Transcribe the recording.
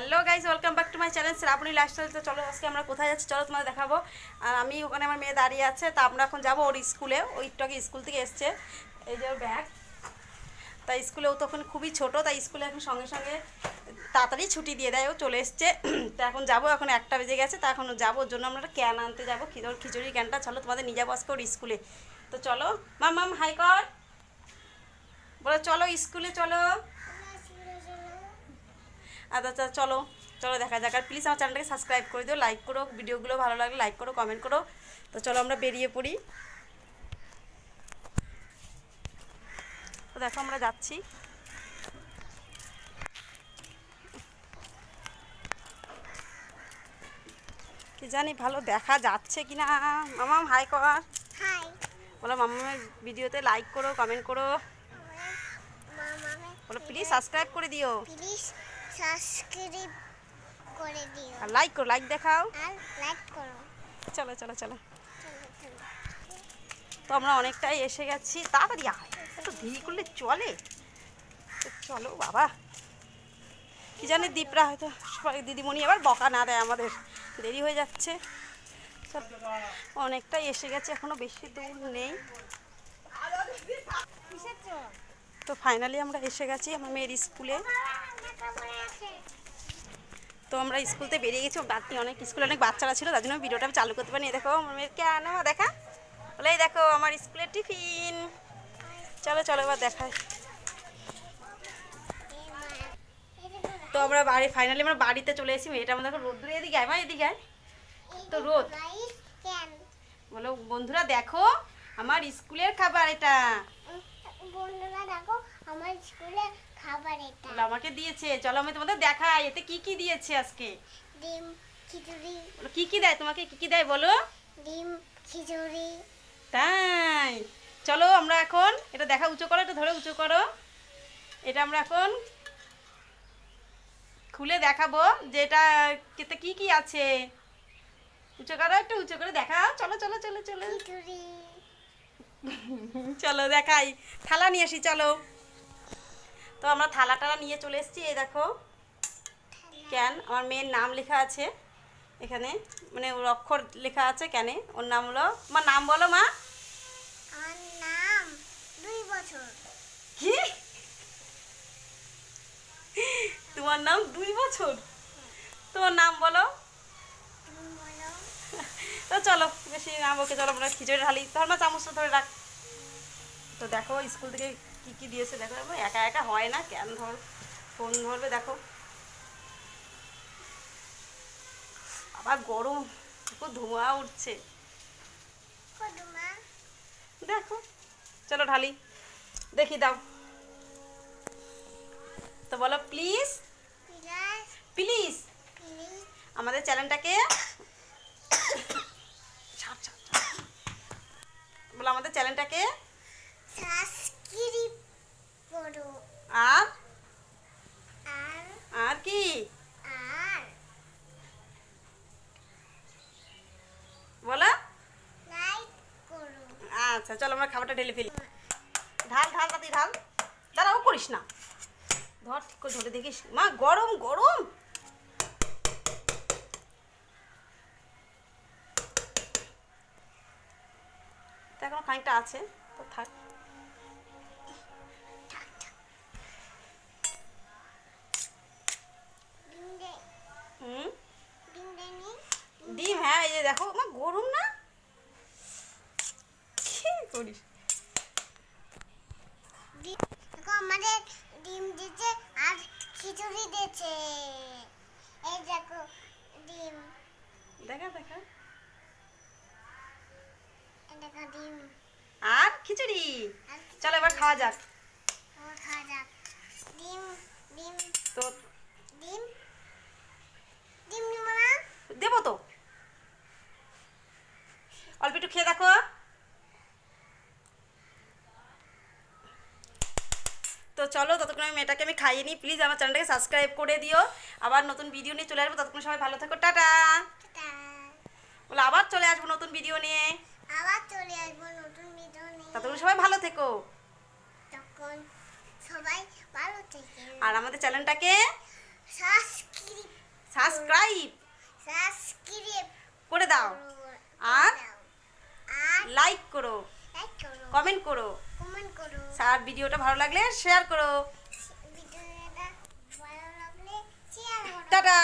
Hello guys welcome back to my channel Shrabani lifestyle তো চলো আজকে আমরা কোথায় যাচ্ছি, চলো তোমাদের দেখাবো। আর আমি ওখানে আমার মেয়ে দাঁড়িয়ে আছে, তা আমরা এখন যাব ওর স্কুলে। ওই একটু স্কুল থেকে এসছে, এই যে ওর ব্যাগ তাই স্কুলে ও তখন খুবই ছোট, তাই স্কুলে এখন সঙ্গে সঙ্গে তাড়াতাড়ি ছুটি দিয়ে দেয়, ও চলে এসছে। তা এখন যাব, এখন একটা বেজে গেছে, তা এখন যাব, ওর জন্য আমরা ক্যান আনতে যাব ওর খিচুড়ি ক্যানটা চলো তোমাদের নিয়ে যাব আজকে ওর স্কুলে। তো চলো, মাম মাম হাই কর। বলো, চলো, স্কুলে চলো। আচ্ছা আচ্ছা চলো চলো দেখা যাক। আর প্লিজ আমার চ্যানেলটাকে সাবস্ক্রাইব করে দিও লাইক করো ভিডিওগুলো ভালো লাগলে লাইক করো কমেন্ট করো। তো চলো আমরা বেরিয়ে পড়ি। তো দেখো আমরা যাচ্ছি। কি জানি ভালো দেখা যাচ্ছে কি না মামাম হাই কর। বলো মামামের ভিডিওতে লাইক করো কমেন্ট করো। বলো প্লিজ সাবস্ক্রাইব করে দিও। প্লিজ সাবস্ক্রাইব করে দিও। আর লাইক করো লাইক দেখাও। আর লাইক করো। চলো চলো চলো। তো আমরা অনেকটাই এসে গেছি। তাড়াতাড়ি আয়। এত দেরি করলে চলে। চলো বাবা। কি জানি দীপরা হয়তো সবাই দিদিমণি আবার বকা না দেয় আমাদের। দেরি হয়ে যাচ্ছে। চল, অনেকটাই এসে গেছে এখনও বেশি দূর নেই। তো ফাইনালি আমরা এসে গেছি আমার মেয়ের স্কুলে। তো আমরা স্কুলতে বেরিয়ে গেছি বাকি অনেক স্কুলে অনেক বাচ্চারা ছিল, তার জন্য ভিডিওটা চালু করতে এই দেখো, আমার মেয়ের কেন দেখা? বলে দেখো, আমার স্কুলের টিফিন। চলো চলো, এবার দেখায় তো আমরা বাড়ি ফাইনালি আমরা বাড়িতে চলে এসেছি, মেয়েটা আমাদের রোদ্দুরে এদিকে আয়, মা, এদিকে তো রোদ। বলো, বন্ধুরা দেখো, আমার স্কুলের খাবার এটা। বন্ধুরা দেখো আমার স্কুলে খাবার এটা। বলো আমাকে দিয়েছে। চলো আমি তোমাদের দেখাই এতে কি কি দিয়েছে আজকে? ডিম খিচুড়ি। বলো কি কি দেয় তোমাকে? কি কি দেয় বলো? ডিম খিচুড়ি। তাই। চলো আমরা এখন এটা দেখা উঁচু করো এটা ধরে উঁচু করো। এটা আমরা এখন খুলে দেখাবো যে এটা এতে কি কি আছে। উঁচু করো একটু উঁচু করে দেখাও। চলো চলো চলো চলো। খিচুড়ি। চলো দেখাই। থালা নিয়ে আসি চলো। তো আমরা থালা টালা নিয়ে চলে এসেছি এই দেখো। ক্যান আমার মেয়ের নাম লেখা আছে এখানে। মানে ওর অক্ষর লেখা আছে ক্যানে। ওর নাম হলো আমার নাম বলো মা। আমার নাম দুই বছর। কি? তোমার নাম দুই বছর? তোমার নাম বলো। চলো বেশি নাম ওকে চলো আমরা খিচুড়ি ঢালি। ধর মা চামচটা ধরে রাখ। তো দেখো স্কুল থেকে কি কি দিয়েছে দেখো একা একা হয় না কেন ধর ফোন ধরবে দেখো। আবার গরম খুব ধোঁয়া উঠছে। দেখো চলো ঢালি। দেখি দাও। তো বলো প্লিজ প্লিজ আমাদের চ্যানেলটাকে আমাদের চ্যানেলটাকে সাবস্ক্রাইব করো। আর? আর? আর কি? আর? বলো। লাইক করো। আচ্ছা চলো আমরা খাবারটা ঢেলে ফেলি। ঢাল ঢাল তাতে ঢাল। দাঁড়াও করিস না। ধর ঠিক করে ধরে দেখিস। মা গরম গরম। তো এখনও খানিকটা আছে তো থাক। ডিম হ্যাঁ এই যে দেখো মা গরম না? কি করিস? ডিম দেখো আমাদের ডিম দিতে আর খিচুড়ি দিয়েছে। এই দেখো ডিম। দেখা দেখা। আর খিচুড়ি? চলো এবার খাওয়া যাক। ডিম তো দেবো তো। অল্প একটু খেয়ে দেখো। তো চলো ততক্ষণ আমি মেয়েটাকে আমি খাইয়ে নিই। প্লিজ আমার চ্যানেলটাকে সাবস্ক্রাইব করে দিও। আবার নতুন ভিডিও নিয়ে চলে আসব। ততক্ষণ সবাই ভালো থেকো। টাটা। বলো আবার চলে আসব নতুন ভিডিও নিয়ে। চলে আসব নতুন ততক্ষণ সবাই ভালো থেকো। তখন সবাই ভালো থেকো। আর আমাদের চ্যানেলটাকে সাবস্ক্রাইব সাবস্ক্রাইব সাবস্ক্রাইব করে দাও। আর লাইক করো। কমেন্ট করো। কমেন্ট করো। ভিডিওটা ভালো লাগলে শেয়ার করো। ভিডিওটা ভালো লাগলে শেয়ার করো। টাটা।